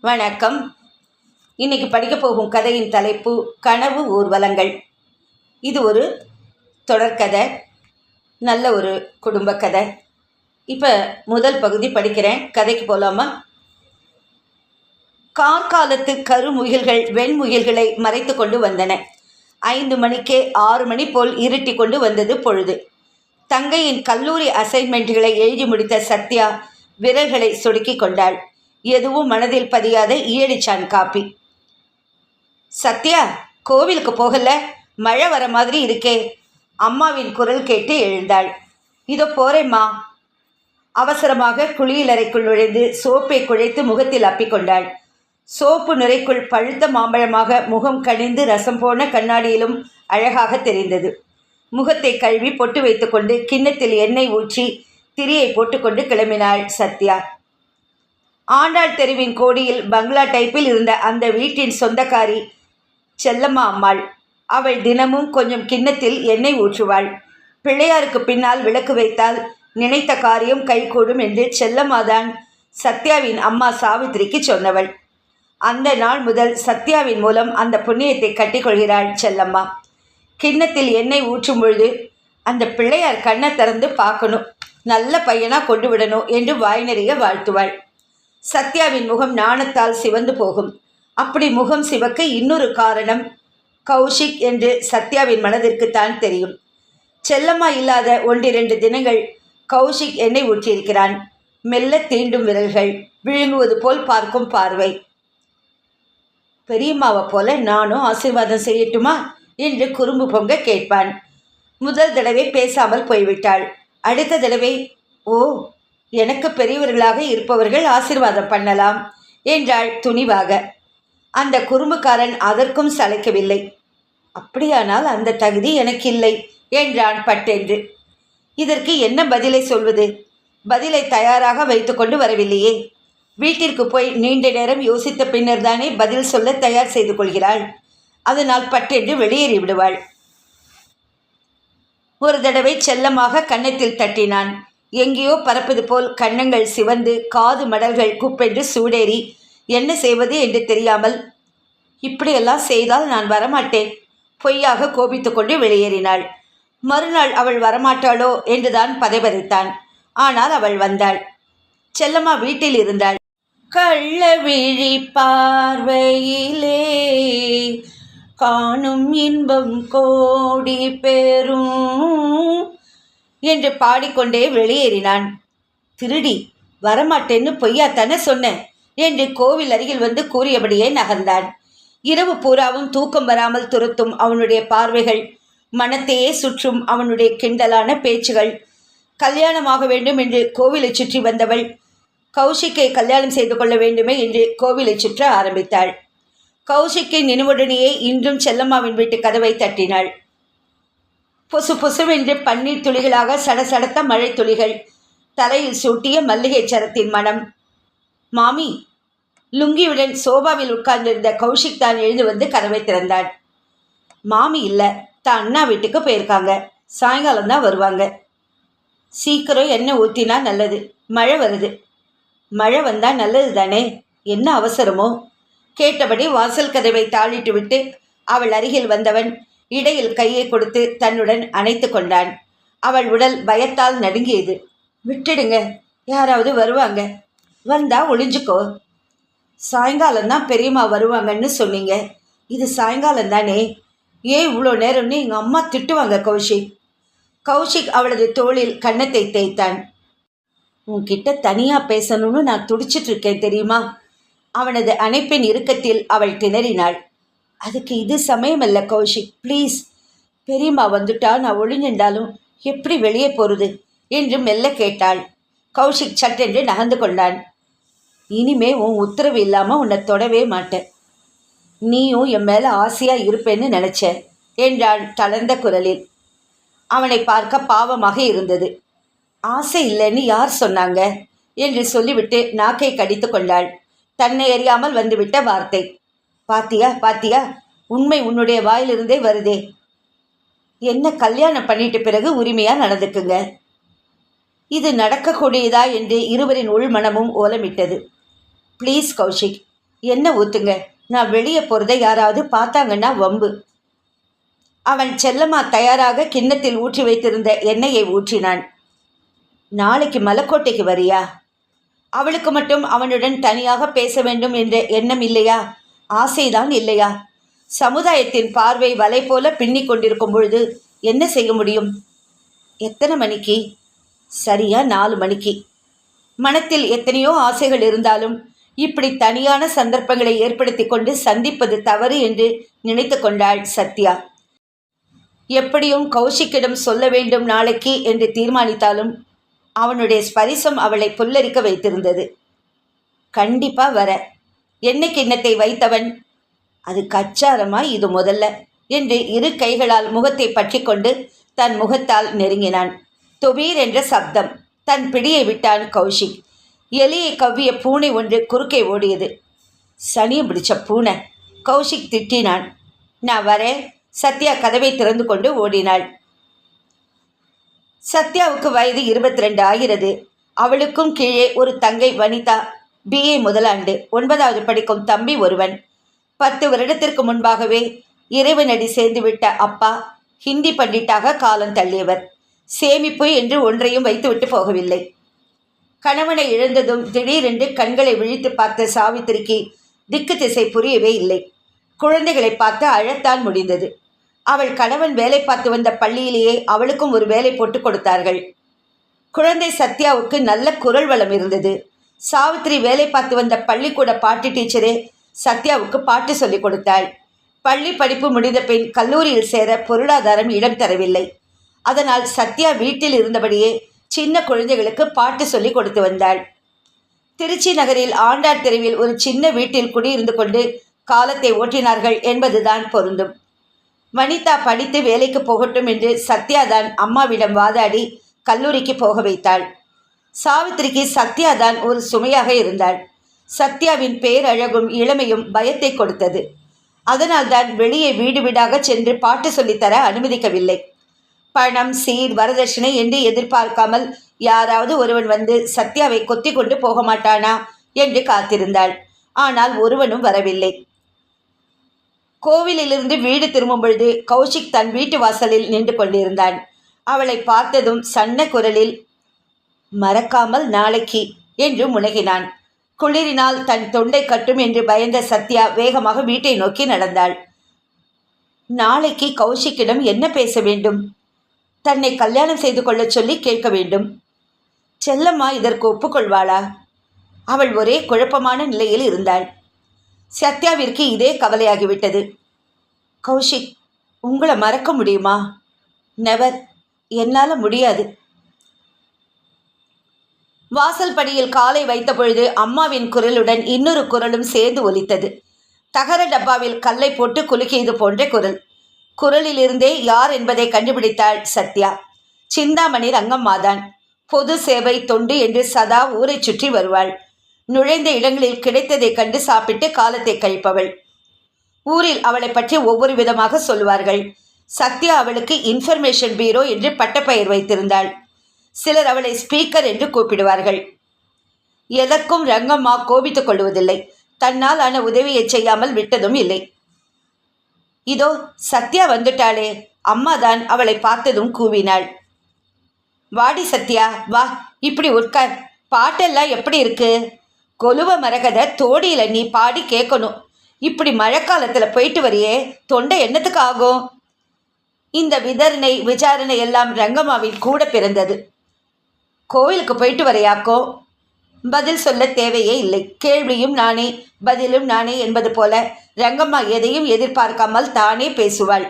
வணக்கம். இன்னைக்கு படிக்க போகும் கதையின் தலைப்பு கனவு ஊர்வலங்கள். இது ஒரு தொடர்கதை நல்ல ஒரு குடும்ப கதை. இப்போ முதல் பகுதி படிக்கிறேன். கதைக்கு போகலாமா கார்காலத்து கருமுகில்கள் வெண்முகில்களை மறைத்து கொண்டு வந்தன. ஐந்து மணிக்கே ஆறு மணி போல் இருட்டி கொண்டு வந்தது பொழுது. தங்கையின் கல்லூரி அசைன்மெண்ட்களை எழுதி முடித்த சத்யா விரல்களை சொடுக்கி கொண்டாள். எதுவும் மனதில் பதியாத ஈயடிச்சான் காப்பி. சத்யா கோவிலுக்கு போகல? மழை வர மாதிரி இருக்கே. அம்மாவின் குரல் கேட்டு எழுந்தாள். இதோ போறேம்மா. அவசரமாக குளியலறைக்குள் நுழைந்து சோப்பை குழைத்து முகத்தில் அப்பிக்கொண்டாள் சோப்பு நுரைக்குள் பழுத்த மாம்பழமாக முகம் கணிந்து ரசம் போன கண்ணாடியிலும் அழகாக தெரிந்தது. முகத்தை கழுவி பொட்டு வைத்துக்கொண்டு கிண்ணத்தில் எண்ணெய் ஊற்றி திரியை போட்டுக்கொண்டு கிளம்பினாள் சத்யா. ஆண்டாள் தெருவின் கோடியில் பங்களா டைப்பில் இருந்த அந்த வீட்டின் சொந்தக்காரி செல்லம்மா அம்மாள். அவள் தினமும் கொஞ்சம் கிண்ணத்தில் எண்ணெய் ஊற்றுவாள். பிள்ளையாருக்கு பின்னால் விளக்கு வைத்தால் நினைத்த காரியம் கைகூடும் என்று செல்லம்மாதான் சத்யாவின் அம்மா சாவித்திரிக்கு சொன்னவள். அந்த நாள் முதல் சத்யாவின் மூலம் அந்த புண்ணியத்தை கட்டிக்கொள்கிறாள் செல்லம்மா. கிண்ணத்தில் எண்ணெய் ஊற்றும் பொழுது அந்த பிள்ளையார் கண்ணை திறந்து பார்க்கணும். நல்ல பையனாக கொண்டு விடணும் என்று வாய் நிறைய வாழ்த்துவாள். சத்யாவின் முகம் நாணத்தால் சிவந்து போகும். அப்படி முகம் சிவக்க இன்னொரு காரணம் கௌஷிக் என்று சத்யாவின் மனதிற்குத்தான் தெரியும். செல்லம்மா இல்லாத ஒன்றிரண்டு தினங்கள் கௌஷிக் எண்ணெய் ஊற்றியிருக்கிறான். மெல்ல தீண்டும் விரல்கள் விழுங்குவது போல் பார்க்கும் பார்வை. பெரியம்மாவை போல நானும் ஆசீர்வாதம் செய்யட்டுமா? என்று குறும்பு பொங்க கேட்பான். முதல் தடவை பேசாமல் போய்விட்டாள். அடுத்த தடவை ஓ எனக்கு பெரியவர்களாக இருப்பவர்கள் ஆசீர்வாதம் பண்ணலாம் என்றாள் துணிவாக. அந்த குறும்புக்காரன் அதற்கும் சளைக்கவில்லை. அப்படியானால் அந்த தகுதி எனக்கு இல்லை என்றான் பட்டென்று. இதற்கு என்ன பதிலை சொல்வது? பதிலை தயாராக வைத்துக்கொண்டு வரவில்லையே. வீட்டிற்கு போய் நீண்ட நேரம் யோசித்த பின்னர் தானே பதில் சொல்ல தயார் செய்து கொள்கிறாள். அதனால் பட்டென்று வெளியேறி விடுவாள். ஒரு தடவை செல்லமாக கன்னத்தில் தட்டினான். எங்கேயோ பறப்பது போல் கன்னங்கள் சிவந்து காது மடல்கள் குப்பென்று சூடேறி என்ன செய்வது? என்று தெரியாமல் இப்படியெல்லாம் செய்தால் நான் வரமாட்டேன். பொய்யாக கோபித்துக்கொண்டு வெளியேறினாள். மறுநாள் அவள் வரமாட்டாளோ? என்றுதான் பதைபதைத்தான். ஆனால் அவள் வந்தாள். செல்லம்மா வீட்டில் இருந்தாள். கள்ள விழி பார்வையிலே காணும் இன்பம் கோடி பெறும் என்று பாடிக்கொண்டே வெளியேறினான். திருடி வரமாட்டேன்னு பொய்யா தானே சொன்னேன் என்று கோவில் அருகில் வந்து கூறியபடியே நகர்ந்தான். இரவு பூராவும் தூக்கம் வராமல் துரத்தும் அவனுடைய பார்வைகள் மனத்தையே சுற்றும் அவனுடைய கிண்டலான பேச்சுகள். கல்யாணமாக வேண்டும் என்று கோவிலை சுற்றி வந்தவள் கௌஷிக்கை கல்யாணம் செய்து கொள்ள வேண்டுமே என்று கோவிலை சுற்ற ஆரம்பித்தாள். கௌஷிக்கை நினைவுடனேயே இன்றும் செல்லம்மாவின் வீட்டு கதவை தட்டினாள். பொசு பொசுவென்று பன்னீர் துளிகளாக சடசடத்த மழை துளிகள் தலையில் சூட்டிய மல்லிகை சரத்தின் மனம். மாமி லுங்கியுடன் சோபாவில் உட்கார்ந்திருந்த கௌஷிக் தான் எழுந்து வந்து கதவை திறந்தாள். மாமி இல்லை தான் அண்ணா வீட்டுக்கு போயிருக்காங்க. சாயங்காலம் தான் வருவாங்க. சீக்கிரம் எண்ணெய் ஊற்றினா நல்லது. மழை வருது. மழை வந்தால் நல்லது தானே? என்ன அவசரமோ? கேட்டபடி வாசல் கதவை தாளிட்டு விட்டு அவள் அருகில் வந்தவன் இடையில் கையை கொடுத்து தன்னுடன் அணைத்து கொண்டான். அவள் உடல் பயத்தால் நடுங்கியது. விட்டுடுங்க. யாராவது வருவாங்க. வந்தா ஒளிஞ்சுக்கோ. சாயங்காலம் தான் பெரியம்மா வருவாங்கன்னு சொன்னீங்க. இது சாயங்காலம் தானே ஏன் இவ்வளோ நேரம்னு எங்கள் அம்மா திட்டுவாங்க கௌஷிக். கௌஷிக் அவளது தோளில் கன்னத்தை தேய்த்தான். உன்கிட்ட தனியாக பேசணும்னு நான் துடிச்சிட்டு இருக்கேன் தெரியுமா? அவனது அணைப்பின் இறுக்கத்தில் அவள் திணறினாள். அதுக்கு இது சமயம் இல்லை கௌஷிக். ப்ளீஸ் பெரியம்மா வந்துட்டா நான் ஒளிஞ்சின்றாலும் எப்படி வெளியே போகிறது என்று மெல்ல கேட்டாள். கௌஷிக் சட்டென்று நகர்ந்து கொண்டான். இனிமே உன் உத்தரவு இல்லாமல் உன்னை தொடவே மாட்டேன். நீயும் என் மேலே ஆசையாக இருப்பேன்னு நினச்ச என்றாள் தளர்ந்த குரலில். அவனை பார்க்க பாவமாக இருந்தது. ஆசை இல்லைன்னு யார் சொன்னாங்க? என்று சொல்லிவிட்டு நாக்கை கடித்து கொண்டாள். தன்னை அறியாமல் வந்துவிட்ட வார்த்தை. பாத்தியா பாத்தியா? உண்மை உன்னுடைய வாயிலிருந்தே வருதே. என்ன கல்யாணம் பண்ணிட்ட பிறகு உரிமையாக நடந்துக்குங்க. இது நடக்கக்கூடியதா என்று இருவரின் உள்மனமும் ஓலமிட்டது. ப்ளீஸ் கௌஷிக் என்ன ஊத்துங்க? நான் வெளியே போகிறத யாராவது பார்த்தாங்கன்னா வம்பு. அவன் செல்லம்மா தயாராக கிண்ணத்தில் ஊற்றி வைத்திருந்த எண்ணெயை ஊற்றினான். நாளைக்கு மலைக்கோட்டைக்கு வரியா? அவளுக்கு மட்டும் அவனுடன் தனியாக பேச வேண்டும் என்ற எண்ணம் இல்லையா? ஆசைதான் இல்லையா? சமுதாயத்தின் பார்வை வலை போல பின்னிக் கொண்டிருக்கும் பொழுது என்ன செய்ய முடியும்? எத்தனை மணிக்கு? சரியா நாலு மணிக்கு. மனத்தில் எத்தனையோ ஆசைகள் இருந்தாலும் இப்படி தனியான சந்தர்ப்பங்களை ஏற்படுத்தி கொண்டு சந்திப்பது தவறு என்று நினைத்து கொண்டாள் சத்யா. எப்படியும் கௌஷிக்கிடம் சொல்ல வேண்டும் நாளைக்கு என்று தீர்மானித்தாலும் அவனுடைய ஸ்பரிசம் அவளை புல்லரிக்க வைத்திருந்தது. கண்டிப்பா வர. எண்ணெய் கிண்ணத்தை வைத்தவன்? அது கச்சாரமா இது முதல்ல என்று இரு கைகளால் முகத்தை பற்றி கொண்டு தன் முகத்தால் நெருங்கினான். தொபீர் என்ற சப்தம் தன் பிடியை விட்டான் கௌஷிக். எலியை கவ்விய பூனை ஒன்று குறுக்கே ஓடியது. சனியை பிடிச்ச பூனை கௌஷிக் திட்டினான். நான் வரேன். சத்யா கதவை திறந்து கொண்டு ஓடினாள். சத்யாவுக்கு வயது இருபத்தி ரெண்டு ஆகிறது. அவளுக்கும் கீழே ஒரு தங்கை வனிதா பிஏ முதலாண்டு ஒன்பதாவது படிக்கும் தம்பி ஒருவன். பத்து வருடத்திற்கு முன்பாகவே இறைவனடி சேர்ந்துவிட்ட அப்பா ஹிந்தி பண்டிட்டாக காலம் தள்ளியவர். சேமிப்பு என்று ஒன்றையும் வைத்துவிட்டு போகவில்லை. கணவனை இழந்ததும் திடீரென்று கண்களை விழித்து பார்த்த சாவித்திரிக்கு திக்கு திசை புரியவே இல்லை. குழந்தைகளை பார்த்து அழத்தான் முடிந்தது. அவள் கணவன் வேலை பார்த்து வந்த பள்ளியிலேயே அவளுக்கும் ஒரு வேலை போட்டு கொடுத்தார்கள். குழந்தை சத்யாவுக்கு நல்ல குரல் வளம் இருந்தது. சாவித்திரி வேலை பார்த்து வந்த பள்ளிக்கூட பாட்டு டீச்சரே சத்யாவுக்கு பாட்டு சொல்லிக் கொடுத்தாள். பள்ளி படிப்பு முடிந்த பின் கல்லூரியில் சேர பொருளாதாரம் இடம் தரவில்லை. அதனால் சத்யா வீட்டில் இருந்தபடியே சின்ன குழந்தைகளுக்கு பாட்டு சொல்லி கொடுத்து வந்தாள். திருச்சி நகரில் ஆண்டார் தெருவில் ஒரு சின்ன வீட்டில் குடியிருந்து கொண்டு காலத்தை ஓட்டினார்கள் என்பதுதான் பொருந்தும். வனிதா படித்து வேலைக்கு போகட்டும் என்று சத்யாதான் அம்மாவிடம் வாதாடி கல்லூரிக்கு போக வைத்தாள். சாவித்திரிக்கு சத்யா தான் ஒரு சுமையாக இருந்தாள். சத்யாவின் பேரழகும் இளமையும் பயத்தை கொடுத்தது. அதனால்தான் வெளியே வீடு வீடாக சென்று பாட்டு சொல்லித்தர அனுமதிக்கவில்லை. பணம் சீர் வரதட்சணை என்று எதிர்பார்க்காமல் யாராவது ஒருவன் வந்து சத்யாவை கொத்தி கொண்டு போக மாட்டானா என்று காத்திருந்தாள். ஆனால் ஒருவனும் வரவில்லை. கோவிலிலிருந்து வீடு திரும்பும் பொழுது கௌஷிக் தன் வீட்டு வாசலில் நின்று கொண்டிருந்தான். அவளை பார்த்ததும் சன்ன குரலில் மறக்காமல் நாளைக்கு என்று முனகினான். குளிரினால் தன் தொண்டை கட்டும் என்று பயந்த சத்யா வேகமாக வீட்டை நோக்கி நடந்தாள். நாளைக்கு கௌஷிக்கிடம் என்ன பேச வேண்டும்? தன்னை கல்யாணம் செய்து கொள்ளச் சொல்லி கேட்க வேண்டும். செல்லம்மா இதற்கு ஒப்புக்கொள்வாளா? அவள் ஒரே குழப்பமான நிலையில் இருந்தாள். சத்யாவிற்கு இதே கவலையாகிவிட்டது. கௌஷிக் உங்களை மறக்க முடியுமா? நெவர் என்னால் முடியாது. வாசல் படியில் காலை வைத்த பொழுது அம்மாவின் குரலுடன் இன்னொரு குரலும் சேர்ந்து ஒலித்தது. தகர டப்பாவில் கல்லை போட்டு குலுக்கியது போன்ற குரல். குரலிலிருந்தே யார் என்பதை கண்டுபிடித்தாள் சத்யா. சிந்தாமணி ரங்கம்மாதான். பொது சேவை தொண்டு என்று சதா ஊரை சுற்றி வருவாள். நுழைந்த இடங்களில் கிடைத்ததைக் கண்டு சாப்பிட்டு காலத்தை கழிப்பவள். ஊரில் அவளை பற்றி ஒவ்வொரு விதமாக சொல்லுவார்கள். சத்யா அவளுக்கு இன்ஃபர்மேஷன் பீரோ என்று பட்டப்பெயர் வைத்திருந்தாள். சிலர் அவளை ஸ்பீக்கர் என்று கூப்பிடுவார்கள். எதற்கும் ரங்கம்மா கோபித்துக் கொள்வதில்லை. தன்னால் ஆன உதவியை செய்யாமல் விட்டதும் இல்லை. இதோ சத்யா வந்துட்டாளே. அம்மாதான் அவளை பார்த்ததும் கூவினாள். வாடி சத்யா வா இப்படி உட்கார். பாட்டெல்லாம் எப்படி இருக்கு? கொலுவ மரகத தோடியில நீ பாடி கேட்கணும் இப்படி மழைக்காலத்தில் போயிட்டு வரையே. தொண்டை என்னத்துக்கு ஆகும்? இந்த விதரணை விசாரணை எல்லாம் ரங்கம்மாவின் கூட பிறந்தது. கோவிலுக்கு போயிட்டு வரையாக்கோ பதில் சொல்ல தேவையே இல்லை. கேள்வியும் நானே பதிலும் நானே என்பது போல ரங்கம்மா எதையும் எதிர்பார்க்காமல் தானே பேசுவாள்.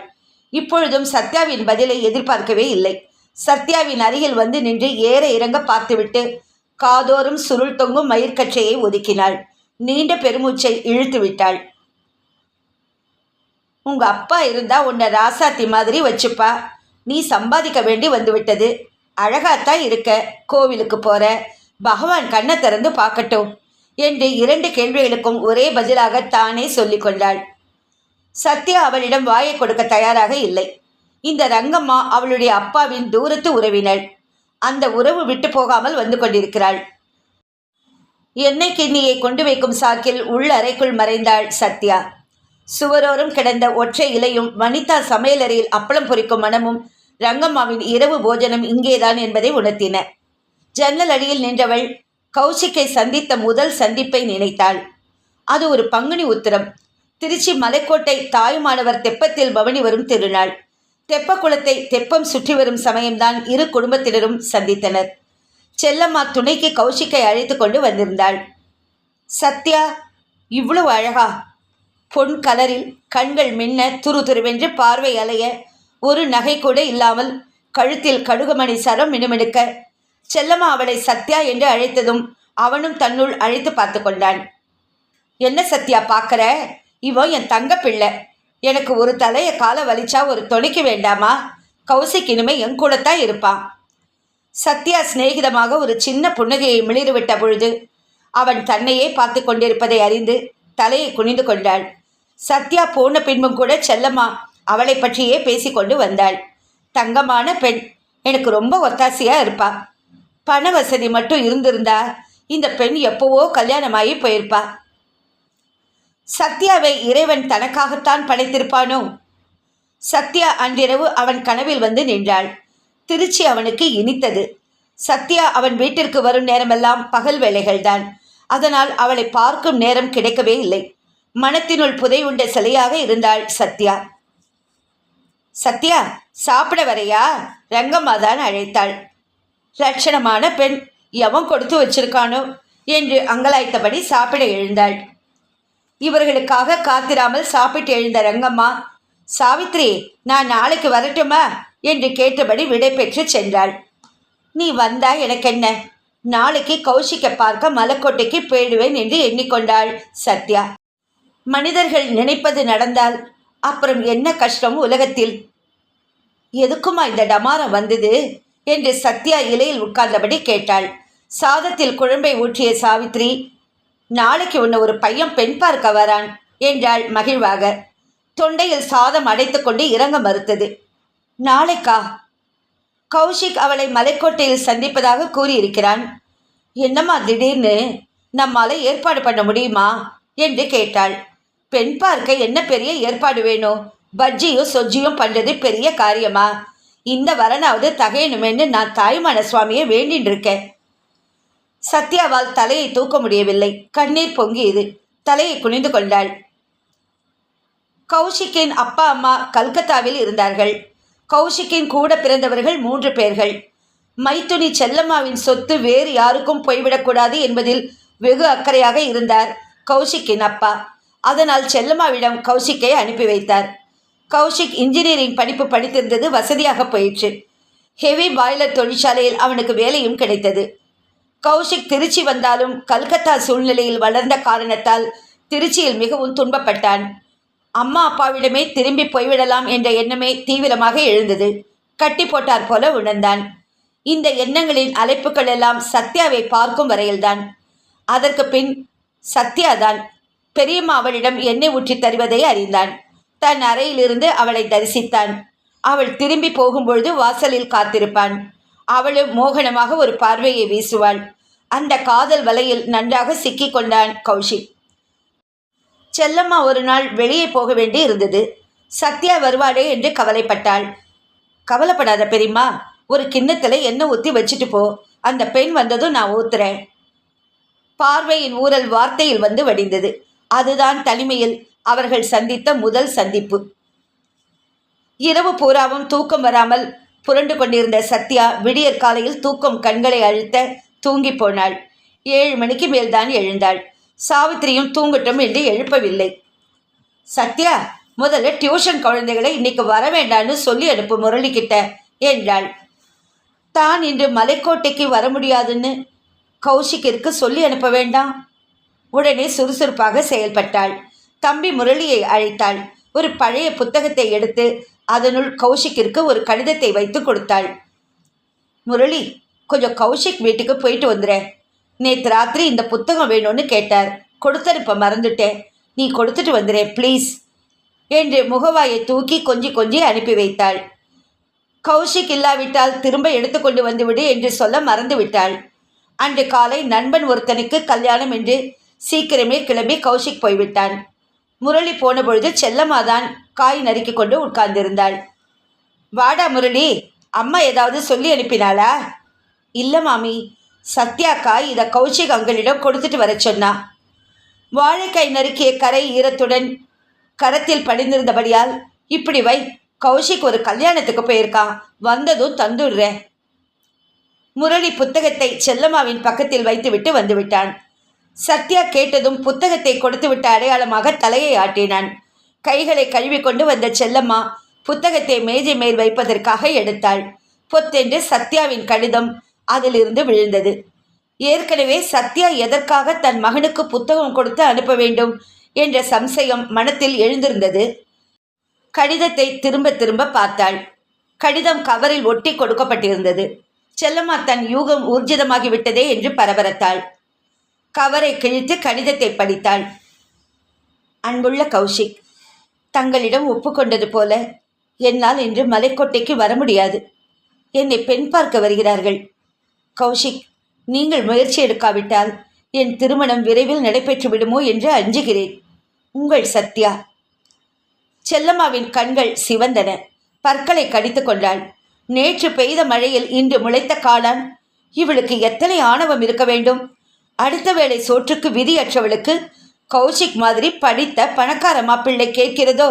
இப்பொழுதும் சத்யாவின் பதிலை எதிர்பார்க்கவே இல்லை. சத்யாவின் அருகில் வந்து நின்று ஏற இறங்க பார்த்துவிட்டு காதோறும் சுருள் தொங்கும் மயிர்கச்சையை ஒதுக்கினாள். நீண்ட பெருமூச்சை இழுத்து விட்டாள். உங்க அப்பா இருந்தா உன்னை ராசாத்தி மாதிரி வச்சுப்பா. நீ சம்பாதிக்க வேண்டி வந்துவிட்டது. அழகாத்தான் இருக்க. கோவிலுக்கு போற. பகவான் கண்ணை திறந்து பார்க்கட்டும் என்று இரண்டு கேள்விகளுக்கும் ஒரே பதிலாக தானே சொல்லி கொண்டாள். சத்யா அவளிடம் வாயை கொடுக்க தயாராக இல்லை. இந்த ரங்கம்மா அவளுடைய அப்பாவின் தூரத்து உறவினள். அந்த உறவு விட்டு போகாமல் வந்து கொண்டிருக்கிறாள். எண்ணெய் கிண்ணியை கொண்டு வைக்கும் சாக்கில் உள் அறைக்குள் மறைந்தாள் சத்யா. சுவரோரம் கிடந்த ஒற்றை இலையும் வனிதா சமையலறையில் அப்பளம் பொரிக்கும் மனமும் ரங்கம்மாவின் இரவு போஜனம் இங்கேதான் என்பதை உணர்த்தின. ஜன்னல் அடியில் நின்றவள் கௌசிக்கை சந்தித்த முதல் சந்திப்பை நினைத்தாள். அது ஒரு பங்குனி உத்திரம். திருச்சி மலைக்கோட்டை தாயுமானவர் தெப்பத்தில் பவனி வரும் திருநாள். தெப்பக்குளத்தை தெப்பம் சுற்றி வரும் சமயம்தான் இரு குடும்பத்தினரும் சந்தித்தனர். செல்லம்மா துணைக்கு கௌஷிக்கை அழைத்து கொண்டு வந்திருந்தாள். சத்யா இவ்வளவு அழகா. பொன் கலரில் கண்கள் மின்ன துரு துருவென்று பார்வை அலைய ஒரு நகை கூட இல்லாமல் கழுத்தில் கடுகுமணி சரம் மினுமினுக்க செல்லம்மா அவளை சத்யா என்று அழைத்ததும் அவனும் தன்னுள் அழைத்து பார்த்து கொண்டான். என்ன சத்யா பார்க்குற? இவன் என் தங்க பிள்ளை. எனக்கு ஒரு தலையை காலை வலிச்சா ஒரு தொலைக்க வேண்டாமா? கௌசிக் இனிமே என் கூடத்தான் இருப்பான் சத்யா சிநேகிதமாக ஒரு சின்ன புன்னகையை மிளிர்விட்ட பொழுது அவன் தன்னையே பார்த்து கொண்டிருப்பதை அறிந்து தலையை குனிந்து கொண்டாள். சத்யா போன பின்பும் கூட செல்லம்மா அவளை பற்றியே பேசிக்கொண்டு வந்தாள். தங்கமான பெண். எனக்கு ரொம்ப ஒத்தாசையாக இருப்பா. பண வசதி மட்டும் இருந்திருந்தா இந்த பெண் எப்போவோ கல்யாணமாகி போயிருப்பா. சத்யாவை இறைவன் தனக்காகத்தான் படைத்திருப்பானோ? சத்யா அன்றிரவு அவன் கனவில் வந்து நின்றாள். திருச்சி அவனுக்கு இனித்தது. சத்யா அவன் வீட்டிற்கு வரும் நேரமெல்லாம் பகல் வேலைகள்தான் அதனால் அவளை பார்க்கும் நேரம் கிடைக்கவே இல்லை. மனத்தினுள் புதையுண்ட சிலையாக இருந்தாள் சத்யா. சத்யா சாப்பிட வரையா? ரங்கம்மா தான் அழைத்தாள். லட்சணமான பெண் எவன் கொடுத்து வச்சிருக்கானோ என்று அங்கலாய்த்தபடி சாப்பிட எழுந்தாள். இவர்களுக்காக காத்திராமல் சாப்பிட்டு எழுந்த ரங்கம்மா சாவித்ரி நான் நாளைக்கு வரட்டுமா? என்று கேட்டபடி விடை பெற்று சென்றாள். நீ வந்தா எனக்கென்ன? நாளைக்கு கௌஷிக்க பார்க்க மலக்கோட்டைக்கு போயிடுவேன் என்று எண்ணிக்கொண்டாள் சத்யா. மனிதர்கள் நினைப்பது நடந்தால் அப்புறம் என்ன கஷ்டம் உலகத்தில்? எதுக்குமா இந்த டமாரம் வந்தது? என்று சத்யா இலையில் உட்கார்ந்தபடி கேட்டாள். சாதத்தில் குழம்பை ஊற்றிய சாவித்ரி நாளைக்கு உன்னை ஒரு பையன் பெண் பார்க்க வரான் என்றாள் மகிழ்வாக. தொண்டையில் சாதம் அடைத்துக்கொண்டு இறங்க மறுத்தது. நாளைக்கா? கௌஷிக் அவளை மலைக்கோட்டையில் சந்திப்பதாக கூறியிருக்கிறான். என்னம்மா திடீர்னு? நம்மால ஏற்பாடு பண்ண முடியுமா? என்று கேட்டாள். பெண் பார்க்க என்ன பெரிய ஏற்பாடு வேணும்? பஜ்ஜியும் சொஜ்ஜியும் பண்ணுறது பெரிய காரியமா? இந்த வரனாவது தகையணுமேன்னு நான் தாய்மான சுவாமியை வேண்டின்னு இருக்கேன் சத்யாவால் தலையை தூக்க முடியவில்லை. கண்ணீர் பொங்கியது. தலையை குனிந்து கொண்டாள். கௌஷிக்கின் அப்பா அம்மா கல்கத்தாவில் இருந்தார்கள். கௌஷிக்கின் கூட பிறந்தவர்கள் மூன்று பேர்கள். மைத்துனி செல்லம்மாவின் சொத்து வேறு யாருக்கும் போய்விடக்கூடாது என்பதில் வெகு அக்கறையாக இருந்தார் கௌஷிக்கின் அப்பா. அதனால் செல்லம்மாவிடம் கௌஷிக்கை அனுப்பி வைத்தார். கௌஷிக் இன்ஜினியரிங் படிப்பு படித்திருந்தது வசதியாக போயிற்று. ஹெவி பாய்லர் தொழிற்சாலையில் அவனுக்கு வேலையும் கிடைத்தது. கௌஷிக் திருச்சி வந்தாலும் கல்கத்தா சூழ்நிலையில் வளர்ந்த காரணத்தால் திருச்சியில் மிகவும் துன்பப்பட்டான். அம்மா அப்பாவிடமே திரும்பி போய்விடலாம் என்ற எண்ணமே தீவிரமாக எழுந்தது. கட்டி போட்டார் போல உணர்ந்தான். இந்த எண்ணங்களின் அழைப்புகள் எல்லாம் சத்யாவை பார்க்கும் வரையில்தான். அதற்கு பின் சத்யாதான் பெரியம்மா அவளிடம் எண்ணெய் ஊற்றி தருவதை அறிந்தான். தன் அறையிலிருந்து அவளை தரிசித்தான். அவள் திரும்பி போகும்பொழுது வாசலில் காத்திருப்பான். அவளும் மோகனமாக ஒரு பார்வையை வீசுவாள். அந்த காதல் வலையில் நன்றாக சிக்கிக் கொண்டான் கௌஷிக். செல்லம்மா ஒரு நாள் வெளியே போக வேண்டி இருந்தது. சத்யா வருவாளே என்று கவலைப்பட்டாள். கவலைப்படாத பெரியம்மா ஒரு கிண்ணத்தில் எண்ணெய் ஊற்றி வச்சுட்டு போ. அந்த பெண் வந்ததும் நான் ஊத்துறேன். பார்வையின் ஊரல் வார்த்தையில் வந்து வடிந்தது. அதுதான் தனிமையில் அவர்கள் சந்தித்த முதல் சந்திப்பு. இரவு பூராவும் தூக்கம் வராமல் புரண்டு கொண்டிருந்த சத்யா விடியற் காலையில் தூக்கம் கண்களை அழுத்த தூங்கி போனாள். ஏழு மணிக்கு மேல்தான் எழுந்தாள். சாவித்திரியும் தூங்கட்டும் என்று எழுப்பவில்லை. சத்யா முதல்ல டியூஷன் குழந்தைகளை இன்னைக்கு வர வேண்டான்னு சொல்லி அனுப்பு முரளிக்கிட்ட என்றாள். தான் இன்று மலைக்கோட்டைக்கு வர முடியாதுன்னு கௌஷிக்கிற்கு சொல்லி அனுப்ப வேண்டாம்? உடனே சுறுசுறுப்பாக செயல்பட்டாள். தம்பி முரளியை அழைத்தாள். ஒரு பழைய புத்தகத்தை எடுத்து அதனுள் கௌஷிக்கிற்கு ஒரு கடிதத்தை வைத்து கொடுத்தாள். முரளி கொஞ்சம் கௌஷிக் வீட்டுக்கு போயிட்டு வந்துடுறேன் நேற்று ராத்திரி இந்த புத்தகம் வேணும்னு கேட்டார். கொடுத்தனுப்ப மறந்துட்டேன். நீ கொடுத்துட்டு வந்துடுறேன் ப்ளீஸ் என்று முகவாயை தூக்கி கொஞ்சி கொஞ்சி அனுப்பி வைத்தாள். கௌஷிக் இல்லாவிட்டால் திரும்ப எடுத்துக்கொண்டு வந்துவிடு என்று சொல்ல மறந்து விட்டாள் அன்று காலை நண்பன் ஒருத்தனுக்கு கல்யாணம் என்று சீக்கிரமே கிளம்பி கௌஷிக் போய்விட்டான். முரளி போன பொழுது செல்லம்மா தான் காய் நறுக்கி கொண்டு உட்கார்ந்திருந்தாள். வாடா முரளி அம்மா ஏதாவது சொல்லி அனுப்பினாளா? இல்லை மாமி சத்யாக்கா இதை கௌஷிக் அங்கலிடம் கொடுத்துட்டு வர சொன்னா. வாழைக்காய் நறுக்கிய கரை ஈரத்துடன் கரத்தில் படிந்திருந்தபடியால் இப்படி வை கௌஷிக் ஒரு கல்யாணத்துக்கு போயிருக்கான் வந்ததும் தந்துடுறேன். முரளி புத்தகத்தை செல்லம்மாவின் பக்கத்தில் வைத்துவிட்டு வந்துவிட்டான். சத்யா கேட்டதும் புத்தகத்தை கொடுத்துவிட்ட அடையாளமாக தலையை ஆட்டினான். கைகளை கழுவிக்கொண்டு வந்த செல்லம்மா புத்தகத்தை மேஜை மேல் வைப்பதற்காக எடுத்தாள். பொத்தென்று சத்யாவின் கடிதம் அதிலிருந்து விழுந்தது. ஏற்கனவே சத்யா எதற்காக தன் மகனுக்கு புத்தகம் கொடுத்து அனுப்ப வேண்டும் என்ற சம்சயம் மனத்தில் எழுந்திருந்தது. கடிதத்தை திரும்ப திரும்ப பார்த்தாள். கடிதம் கவரில் ஒட்டி கொடுக்கப்பட்டிருந்தது. செல்லம்மா தன் யூகம் ஊர்ஜிதமாகிவிட்டதே என்று பரபரத்தாள். கவரை கிழித்து கடிதத்தை படித்தாள். அன்புள்ள கௌஷிக் தங்களிடம் ஒப்புக்கொண்டது போல என்னால் இன்று மலைக்கோட்டைக்கு வர முடியாது. என்னை பெண் பார்க்க வருகிறார்கள். கௌஷிக் நீங்கள் முயற்சி எடுக்காவிட்டால் என் திருமணம் விரைவில் நடைபெற்று விடுமோ என்று அஞ்சுகிறேன். உங்கள் சத்யா. செல்லம்மாவின் கண்கள் சிவந்தன. பற்களை கடித்து கொண்டாள். நேற்று பெய்த மழையில் இன்று முளைத்த காளான் இவளுக்கு எத்தனை ஆணவம் இருக்க வேண்டும்? அடுத்த வேளை சோற்றுக்கு விதியற்றவளுக்கு கௌஷிக் மாதிரி படித்த பணக்கார மாப்பிள்ளை கேட்கிறதோ?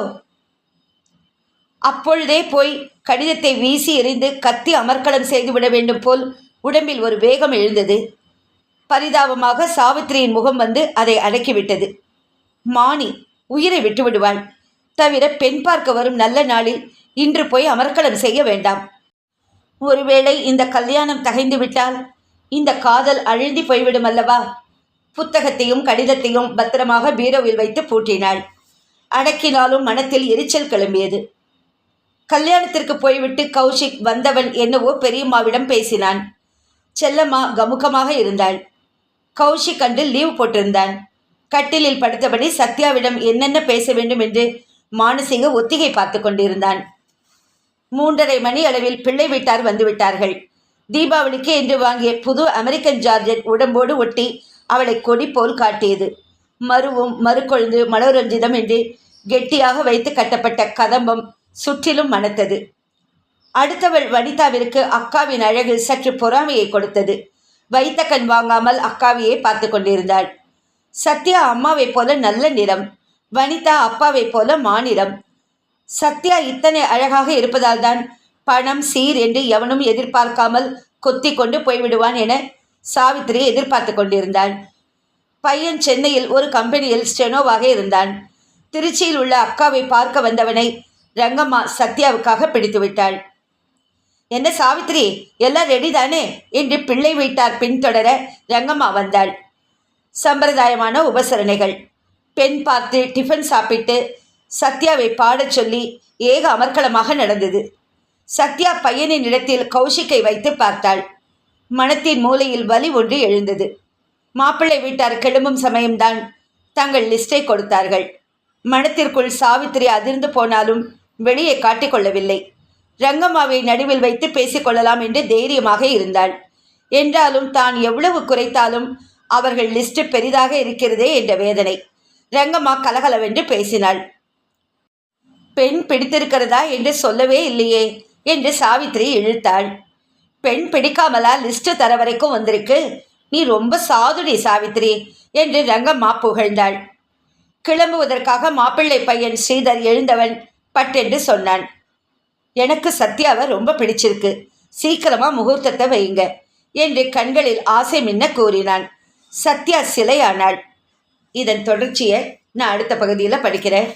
அப்பொழுதே போய் கடிதத்தை வீசி எறிந்து கத்தி அமர்க்களம் செய்துவிட வேண்டும் போல் உடம்பில் ஒரு வேகம் எழுந்தது. பரிதாபமாக சாவித்திரியின் முகம் வந்து அதை அடக்கிவிட்டது. மானி உயிரை விட்டுவிடுவாள் தவிர பெண் பார்க்க வரும் நல்ல நாளில் இன்று போய் அமர்க்களம் செய்ய வேண்டாம். ஒருவேளை இந்த கல்யாணம் தகைந்து விட்டால் இந்த காதல் அழுந்தி போய்விடும் அல்லவா புத்தகத்தையும் கடிதத்தையும் பத்திரமாக பீரோவில் வைத்து பூட்டினாள். அடக்கினாலும் மனத்தில் எரிச்சல் கிளம்பியது. கல்யாணத்திற்கு போய்விட்டு கௌஷிக் வந்தவன் என்னவோ பெரியம்மாவிடம் பேசினான். செல்லம்மா கமுகமாக இருந்தாள். கௌஷிக் அன்று லீவ் போட்டிருந்தான். கட்டிலில் படுத்தபடி சத்யாவிடம் என்னென்ன பேச வேண்டும் என்று மானசிங்க ஒத்திகை பார்த்து கொண்டிருந்தான். மூன்றரை மணி அளவில் பிள்ளை வீட்டார் வந்துவிட்டார்கள். தீபாவளிக்கு என்று வாங்கிய புது அமெரிக்கன் ஜார்ஜெட் உடம்போடு ஒட்டி அவளை கொடி போல் காட்டியது. மருவும் மறுக்கொழுந்து மனோரஞ்சிதம் என்று கெட்டியாக வைத்து கட்டப்பட்ட கதம்பம் சுற்றிலும் மணத்தது அடுத்தவள் வனிதாவிற்கு அக்காவின் அழகு சற்று பொறாமையை கொடுத்தது. வைத்த கண் வாங்காமல் அக்காவையே பார்த்து கொண்டிருந்தாள். சத்யா அம்மாவைப் போல நல்ல நிறம் வனிதா அப்பாவைப் போல மாநிறம். சத்யா இத்தனை அழகாக இருப்பதால் தான் பணம் சீர் என்று எவனும் எதிர்பார்க்காமல் கொத்தி கொண்டு போய்விடுவான் என சாவித்திரி எதிர்பார்த்து கொண்டிருந்தாள். பையன் சென்னையில் ஒரு கம்பெனியில் ஸ்டெனோவாக இருந்தான். திருச்சியில் உள்ள அக்காவை பார்க்க வந்தவனை ரங்கம்மா சத்யாவுக்காக பிடித்து விட்டாள். என்ன சாவித்திரி எல்லாம் ரெடி தானே? என்று பிள்ளை வீட்டார் பின்தொடர ரங்கம்மா வந்தாள். சம்பிரதாயமான உபசரணைகள். பெண் பார்த்து டிஃபன் சாப்பிட்டு சத்யாவை பாடச் சொல்லி ஏக அமர்க்களமாக நடந்தது. சத்யா பையனின் இடத்தில் கௌஷிக்கை வைத்து பார்த்தாள். மனத்தின் மூலையில் வலி ஒன்று எழுந்தது. மாப்பிள்ளை வீட்டார் கிளம்பும் சமயம்தான் தங்கள் லிஸ்டை கொடுத்தார்கள். மனத்திற்குள் சாவித்திரி அதிர்ந்து போனாலும் வெளியே காட்டிக்கொள்ளவில்லை ரங்கம்மாவை நடுவில் வைத்து பேசிக்கொள்ளலாம் என்று தைரியமாக இருந்தாள். என்றாலும் தான் எவ்வளவு குறைத்தாலும் அவர்கள் லிஸ்ட் பெரிதாக இருக்கிறதே என்ற வேதனை. ரங்கம்மா கலகலவென்று பேசினாள். பெண் பிடித்திருக்கிறதா என்று சொல்லவே இல்லையே. என்று சாவித்திரி இழுத்தாள். பெண் பிடிக்காமலா லிஸ்ட் தர வரைக்கும் வந்திருக்கு. நீ ரொம்ப சாதுடி சாவித்திரி என்று ரங்கம்மா புகழ்ந்தாள். கிளம்புவதற்காக மாப்பிள்ளை பையன் ஸ்ரீதர் எழுந்தவன் பட்டென்று சொன்னான். எனக்கு சத்யாவை ரொம்ப பிடிச்சிருக்கு. சீக்கிரமா முகூர்த்தத்தை வையுங்க என்று கண்களில் ஆசை மின்ன கூறினான். சத்யா சிலையானாள். இதன் தொடர்ச்சியை நான் அடுத்த பகுதியில் படிக்கிறேன்.